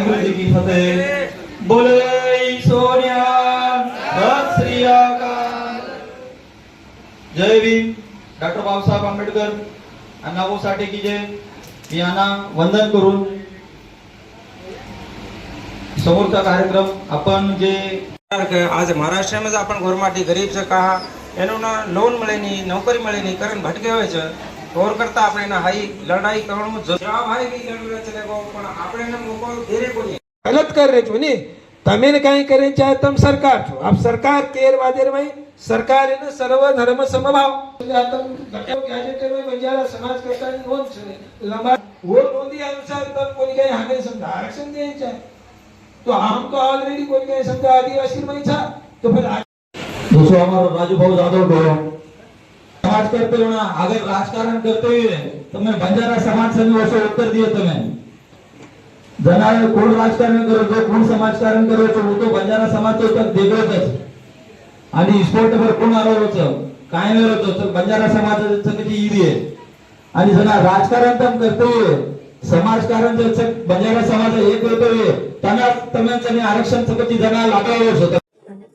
वाहिगुरु जी की फतेह बोले सोनिया सत श्री अकाल जय भीम डॉक्टर बाबासाहेब आंबेडकर अण्णाभाऊ साठे की जय मी यांना वंदन करून समोरचा कार्यक्रम आपण જે કે આજે મહારાષ્ટ્રમાં જ આપણ ઘરમાંથી ગરીબ છે કાહા એનું ના લોન મળે નહીં નોકરી મળે નહીં કરીને ભટકે હોય છે તોર કરતા આપણે એના હાઈ લડાઈ કરવાનું જ જવાબ હાઈ ગઈ લડવે છે કો પણ આપણે એને મોકો દેરે કોની ગલત કરે છો ને તમે ને કઈ કરે ચાહે તમે સરકાર છો આપ સરકાર તેર વાદેર में सरकार है ना सर्व धर्म समभाव गॅजेटर में बंजारा समाज करता नोंद છે लंबा वो नोंदी अनुसार तब कोणी काही हाने समजा आरक्षण द्यायचं आहे तो हम तो ऑलरेडी कोणी काही समजा आदिवासी में था तो फिर आ- दोस्तों हमारा राजू भाऊ जादव को समाज करते हो ना अगर राजकारण करते हुए तो मैं बंजारा समाज से भी वर्षो उत्तर दिए तुम्हें. जना कोण राजकारण करो जो कोण समाजकारण करो तो वो तो बंजारा समाज तो तक वेगळंच आणि स्पोर्टवर कोण आलो होतं? काय नाही होतं तर बंजारा समाजाचं कधी ईदी आहे. आणि जना राजकारण पण करतोय समाजकारण जर बंजारा समाज एक होतोय त्यांना तम्यांचं आरक्षण कधी जना लागला होतं.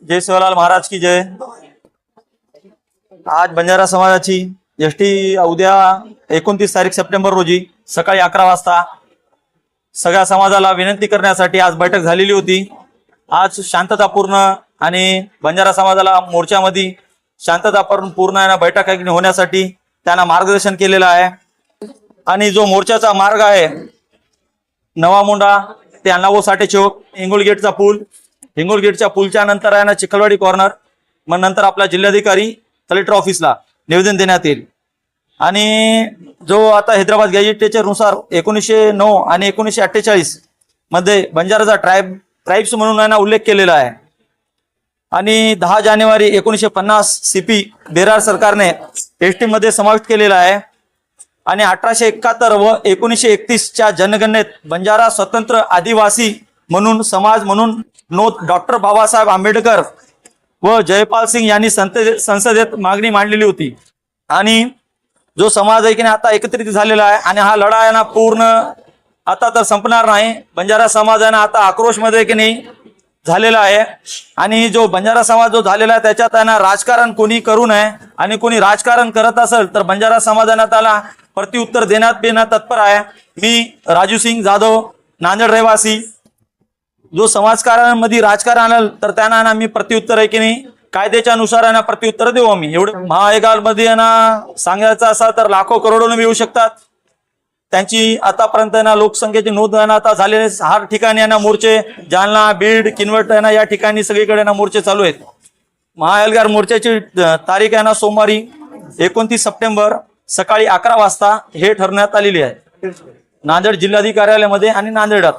जय शिवलाल महाराज की जय. आज बंजारा समाजाची एसटी उद्या एकोणतीस तारीख सप्टेंबर रोजी सकाळी अकरा वाजता सगळ्या समाजाला विनंती करण्यासाठी आज बैठक झालेली होती. आज शांततापूर्ण आणि बंजारा समाजाला मोर्चामध्ये शांततापूर्ण पूर्ण आहे ना बैठक होण्यासाठी त्यांना मार्गदर्शन केलेलं आहे. आणि जो मोर्चाचा मार्ग आहे नवा मुंडा ते अण्णाभाऊ साठे चौक हिंगोलगेटचा पूल हिंगोलगेटच्या पूलच्या नंतर आहे ना चिखलवाडी कॉर्नर मग नंतर आपला जिल्हाधिकारी कलेक्टर ऑफिसला निवेदन देण्यात येईल. आणि जो आता हैदराबाद गॅजेटेच्यानुसार एकोणीसशे नऊ आणि एकोणीसशे अठ्ठेचाळीसमध्ये बंजाराचा ट्राईब ट्राईब्स म्हणून यांना उल्लेख केलेला आहे. आणि दहा जानेवारी एकोणीसशे पन्नास सीपी बेरार सरकारने एस टीमध्ये समाविष्ट केलेला आहे. आणि अठराशे एकाहत्तर व एकोणीसशे एकतीसच्या जनगणनेत बंजारा स्वतंत्र आदिवासी म्हणून समाज म्हणून नोंद डॉक्टर बाबासाहेब आंबेडकर व जयपाल सिंग यांनी संसदे- संसदेत मागणी मांडलेली होती. आणि जो समाज आहे की नाही आता एकत्रित झालेला आहे आणि हा लढा आहे ना पूर्ण आता तर संपणार नाही. बंजारा समाज आहे ना आता आक्रोशमध्ये की नाही झालेला आहे. आणि जो बंजारा समाज जो झालेला आहे त्याच्यात आहे ना राजकारण कोणी करू नये आणि कोणी राजकारण करत असेल तर बंजारा समाजाने त्याला प्रत्युत्तर देण्यात देण्यात तत्पर आहे. मी राजू सिंग जाधव नांदेड रहिवासी. जो समाजकारणामध्ये राजकारण आलं तर त्यांना ना मी प्रत्युत्तर आहे की नाही? कायद्याच्या नुसार यांना प्रत्युत्तर देऊ आम्ही. एवढं महाएगामध्ये यांना सांगायचं असा तर लाखो करोडोने येऊ शकतात. त्यांची आतापर्यंत यांना लोकसंख्येची नोंद आहे ना आता झालेले हर ठिकाणी आहे ना मोर्चे जालना बीड किनवट आहे ना या ठिकाणी सगळीकडे यांना ना मोर्चे चालू आहेत. महायलगार मोर्चाची तारीख आहे ना सोमवारी एकोणतीस सप्टेंबर सकाळी अकरा वाजता हे ठरवण्यात आलेली आहे. नांदेड जिल्हाधिकार्यालयामध्ये आणि नांदेडात.